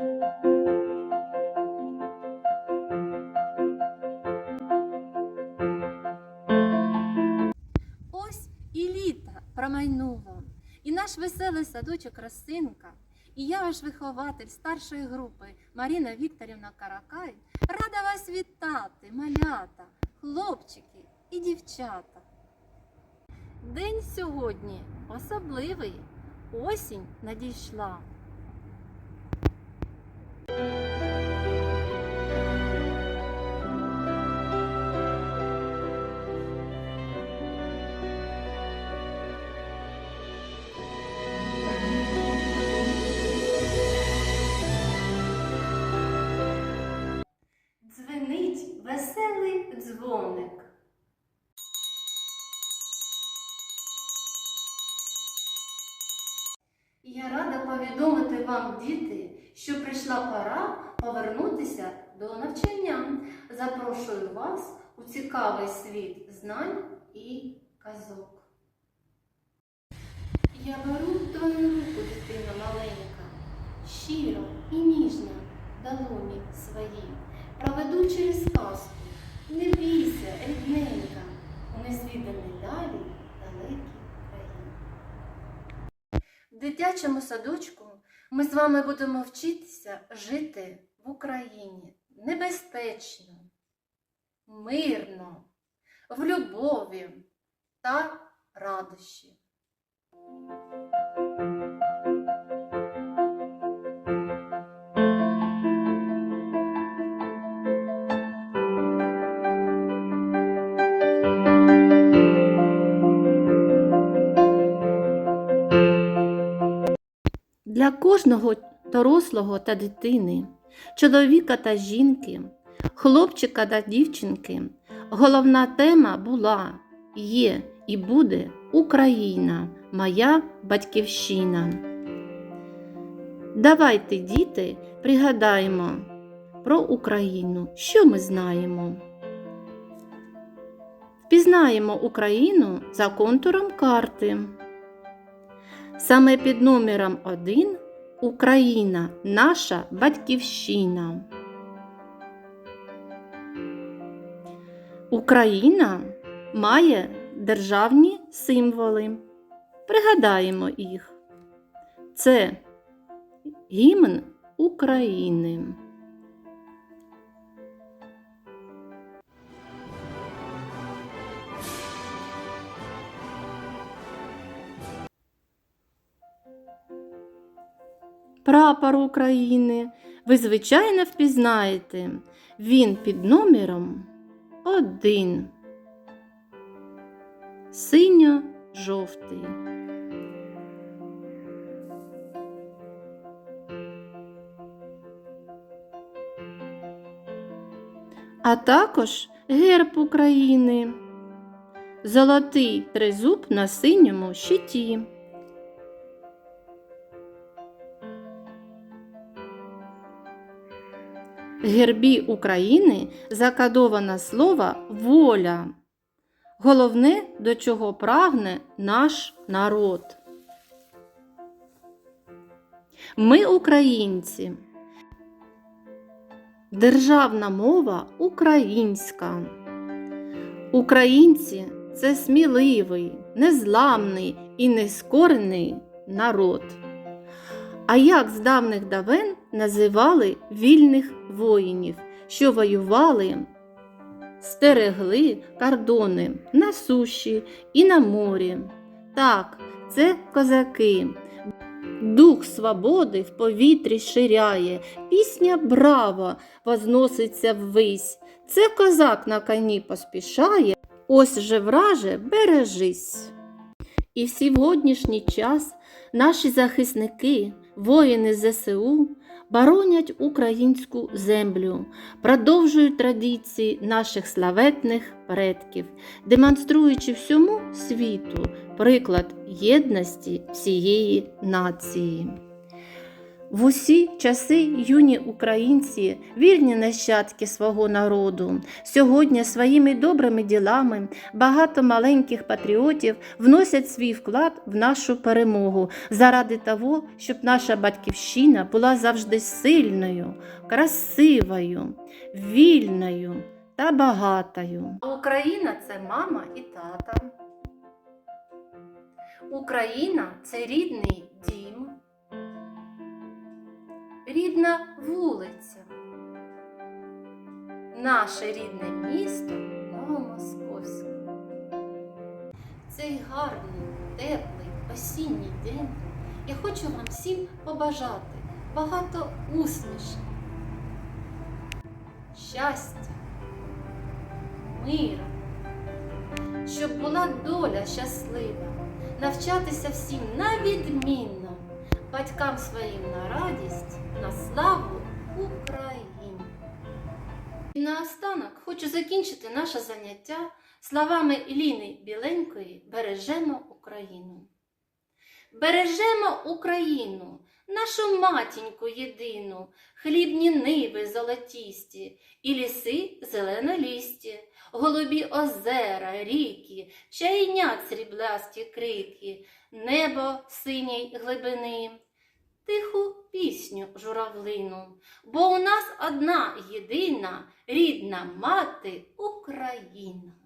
Ось і літо промайнуло, і наш веселий садочок Росинка, і я, ваш вихователь старшої групи Маріна Вікторівна Каракай, рада вас вітати, малята, хлопчики і дівчата. День сьогодні особливий, осінь надійшла. Я рада повідомити вам, діти, що прийшла пора повернутися до навчання. Запрошую вас у цікавий світ знань і казок. Я беру твою руку, дитина маленька, щиро і ніжно долоні свої, проведу через казку. Не бійся, рідненька, у незвіданій далі дитячому садочку ми з вами будемо вчитися жити в Україні небезпечно, мирно, в любові та радощі. Для кожного дорослого та дитини, чоловіка та жінки, хлопчика та дівчинки головна тема була, є і буде Україна, моя батьківщина. Давайте, діти, пригадаємо про Україну, що ми знаємо. Впізнаємо Україну за контуром карти. Саме під номером 1 Україна наша батьківщина. Україна має державні символи. Пригадаємо їх. Це гімн України. Прапор України ви, звичайно, впізнаєте. Він під номером 1. Синьо-жовтий. А також герб України. Золотий тризуб на синьому щиті. Гербі України закадовано слово воля. Головне, до чого прагне наш народ. Ми українці. Державна мова українська. Українці це сміливий, незламний і нескорений народ. А як з давних давен називали вільних воїнів, що воювали, стерегли кордони на суші і на морі? Так, це козаки. Дух свободи в повітрі ширяє, пісня браво возноситься ввись. Це козак на коні поспішає, ось же враже бережись. І в сьогоднішній час наші захисники, воїни ЗСУ, боронять українську землю, продовжують традиції наших славетних предків, демонструючи всьому світу приклад єдності всієї нації. В усі часи юні українці, вірні нащадки свого народу, сьогодні своїми добрими ділами багато маленьких патріотів вносять свій вклад в нашу перемогу заради того, щоб наша батьківщина була завжди сильною, красивою, вільною та багатою. Україна це мама і тата. Україна це рідний дім, рідна вулиця, наше рідне місто Новомосковське. Цей гарний, теплий осінній день. Я хочу вам всім побажати багато усмішок, щастя, мира, щоб була доля щаслива, навчатися всім на відмінно, батькам своїм на радість, на славу Україні. І наостанок хочу закінчити наше заняття словами Іліни Біленької Бережемо Україну. Бережемо Україну, нашу матіньку єдину, хлібні ниви золотісті, і ліси зеленолісті, голубі озера, ріки, чайнят сріблясті крики, небо синій глибини, тиху пісню журавлину, бо у нас одна єдина рідна мати Україна.